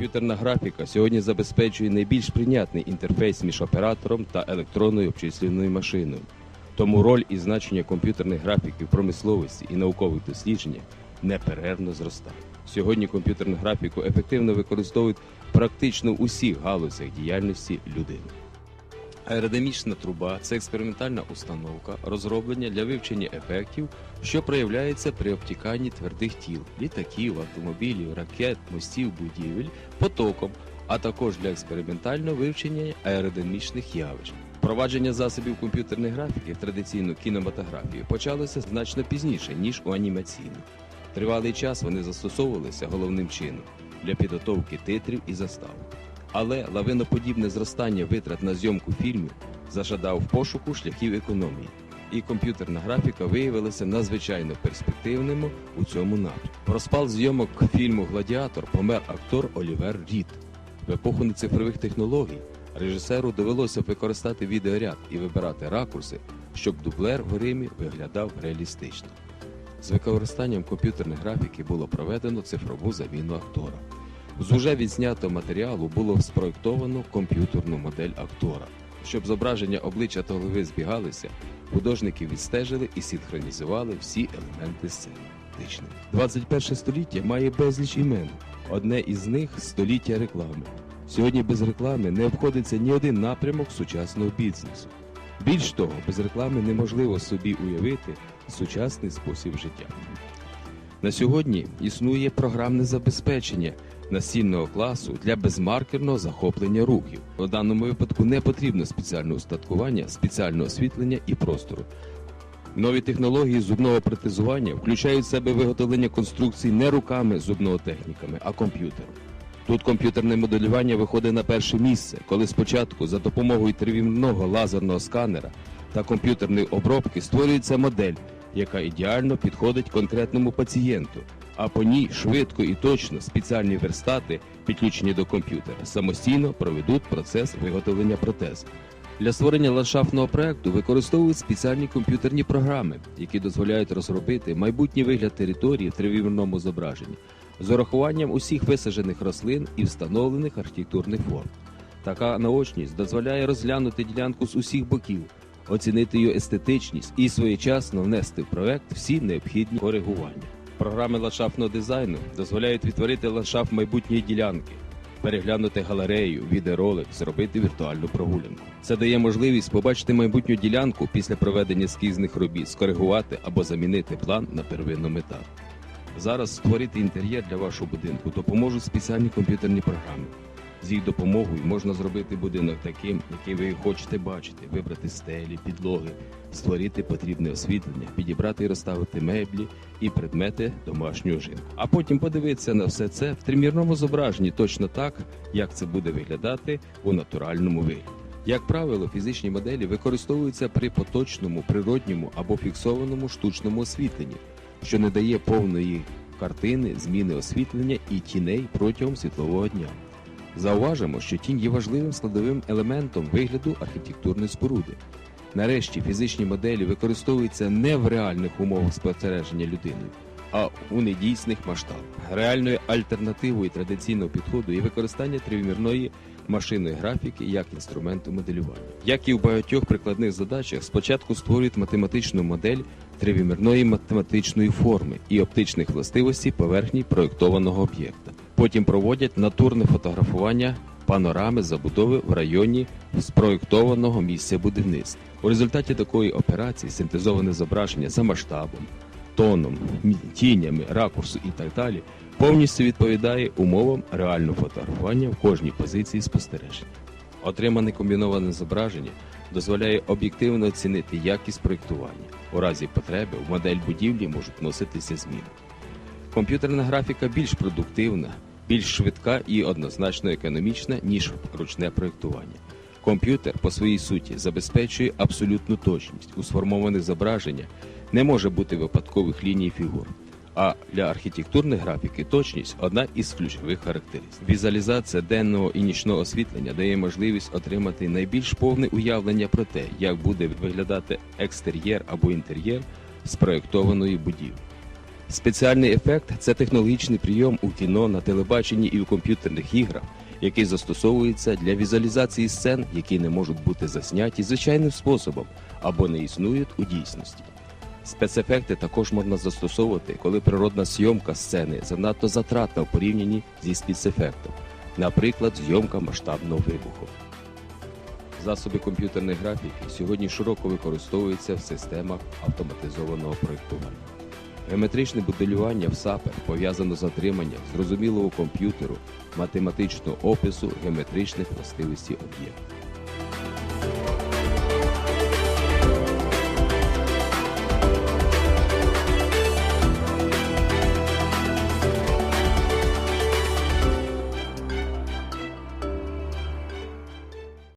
Комп'ютерна графіка сьогодні забезпечує найбільш прийнятний інтерфейс між оператором та електронною обчислювальною машиною. Тому роль і значення комп'ютерних графіків промисловості і наукових дослідженнях неперервно зростає. Сьогодні комп'ютерну графіку ефективно використовують практично в усіх галузях діяльності людини. Аеродинамічна труба це експериментальна установка, розроблення для вивчення ефектів, що проявляється при обтіканні твердих тіл, літаків, автомобілів, ракет, мостів, будівель, потоком, а також для експериментального вивчення аеродинамічних явищ. Впровадження засобів комп'ютерної графіки в традиційну кінематографію почалося значно пізніше, ніж у анімаційну. Тривалий час вони застосовувалися головним чином для підготовки титрів і заставок. Але лавиноподібне зростання витрат на зйомку фільмів зажадав пошуку шляхів економії, і комп'ютерна графіка виявилася надзвичайно перспективним у цьому напрямку. Розпал зйомок фільму Гладіатор помер актор Олівер Рід. В епоху нецифрових технологій режисеру довелося використати відеоряд і вибирати ракурси, щоб дублер в гримі виглядав реалістично. З використанням комп'ютерної графіки було проведено цифрову заміну актора. З уже відзнятого матеріалу було спроєктовано комп'ютерну модель актора. Щоб зображення обличчя та голови збігалися, художники відстежили і синхронізували всі елементи сцени. Фактично. 21 століття має безліч імен. Одне із них століття реклами. Сьогодні без реклами не обходиться ні один напрямок сучасного бізнесу. Більш того, без реклами неможливо собі уявити сучасний спосіб життя. На сьогодні існує програмне забезпечення настільного класу для безмаркерного захоплення рухів. У даному випадку не потрібно спеціальне устаткування, спеціальне освітлення і простору. Нові технології зубного протезування включають в себе виготовлення конструкцій не руками зубного техніками, а комп'ютером. Тут комп'ютерне моделювання виходить на перше місце, коли спочатку за допомогою тривімного лазерного сканера та комп'ютерної обробки створюється модель, яка ідеально підходить конкретному пацієнту, а по ній швидко і точно спеціальні верстати, підключені до комп'ютера, самостійно проведуть процес виготовлення протезу. Для створення ландшафтного проекту використовують спеціальні комп'ютерні програми, які дозволяють розробити майбутній вигляд території в тривимірному зображенні з урахуванням усіх висаджених рослин і встановлених архітектурних форм. Така наочність дозволяє розглянути ділянку з усіх боків, оцінити її естетичність і своєчасно внести в проект всі необхідні коригування. Програми ландшафтного дизайну дозволяють відтворити ландшафт майбутньої ділянки, переглянути галерею, відеоролик, зробити віртуальну прогулянку. Це дає можливість побачити майбутню ділянку після проведення ескізних робіт, скоригувати або замінити план на первинному етапі. Зараз створити інтер'єр для вашого будинку допоможуть спеціальні комп'ютерні програми. З їх допомогою можна зробити будинок таким, який ви хочете бачити, вибрати стелі, підлоги, створити потрібне освітлення, підібрати і розставити меблі і предмети домашнього житла. А потім подивитися на все це в тримірному зображенні точно так, як це буде виглядати у натуральному вигляді. Як правило, фізичні моделі використовуються при поточному, природньому або фіксованому штучному освітленні, що не дає повної картини зміни освітлення і тіней протягом світлового дня. Зауважимо, що тінь є важливим складовим елементом вигляду архітектурної споруди. Нарешті фізичні моделі використовуються не в реальних умовах спостереження людиною, а у недійсних масштабах. Реальною альтернативою традиційного підходу є використання тривимірної машинної графіки як інструменту моделювання. Як і в багатьох прикладних задачах, спочатку створюють математичну модель тривимірної математичної форми і оптичних властивостей поверхні проєктованого об'єкта. Потім проводять натурне фотографування панорами забудови в районі спроєктованого місця будівництва. У результаті такої операції синтезоване зображення за масштабом, тоном, тінями, ракурсу і так далі повністю відповідає умовам реального фотографування в кожній позиції спостереження. Отримане комбіноване зображення дозволяє об'єктивно оцінити якість проєктування. У разі потреби в модель будівлі можуть вноситися зміни. Комп'ютерна графіка більш продуктивна, більш швидка і однозначно економічна, ніж ручне проєктування. Комп'ютер по своїй суті забезпечує абсолютну точність. У сформованих зображеннях не може бути випадкових ліній фігур. А для архітектурної графіки точність одна із ключових характеристик. Візуалізація денного і нічного освітлення дає можливість отримати найбільш повне уявлення про те, як буде виглядати екстер'єр або інтер'єр спроєктованої будівлі. Спеціальний ефект це технологічний прийом у кіно, на телебаченні і у комп'ютерних іграх, який застосовується для візуалізації сцен, які не можуть бути засняті звичайним способом або не існують у дійсності. Спецефекти також можна застосовувати, коли природна зйомка сцени занадто затратна в порівнянні зі спецефектом, наприклад, зйомка масштабного вибуху. Засоби комп'ютерної графіки сьогодні широко використовуються в системах автоматизованого проєктування. Геометричне моделювання в САПЕ пов'язано з отриманням зрозумілого комп'ютеру математичного опису геометричних властивостей об'єктів.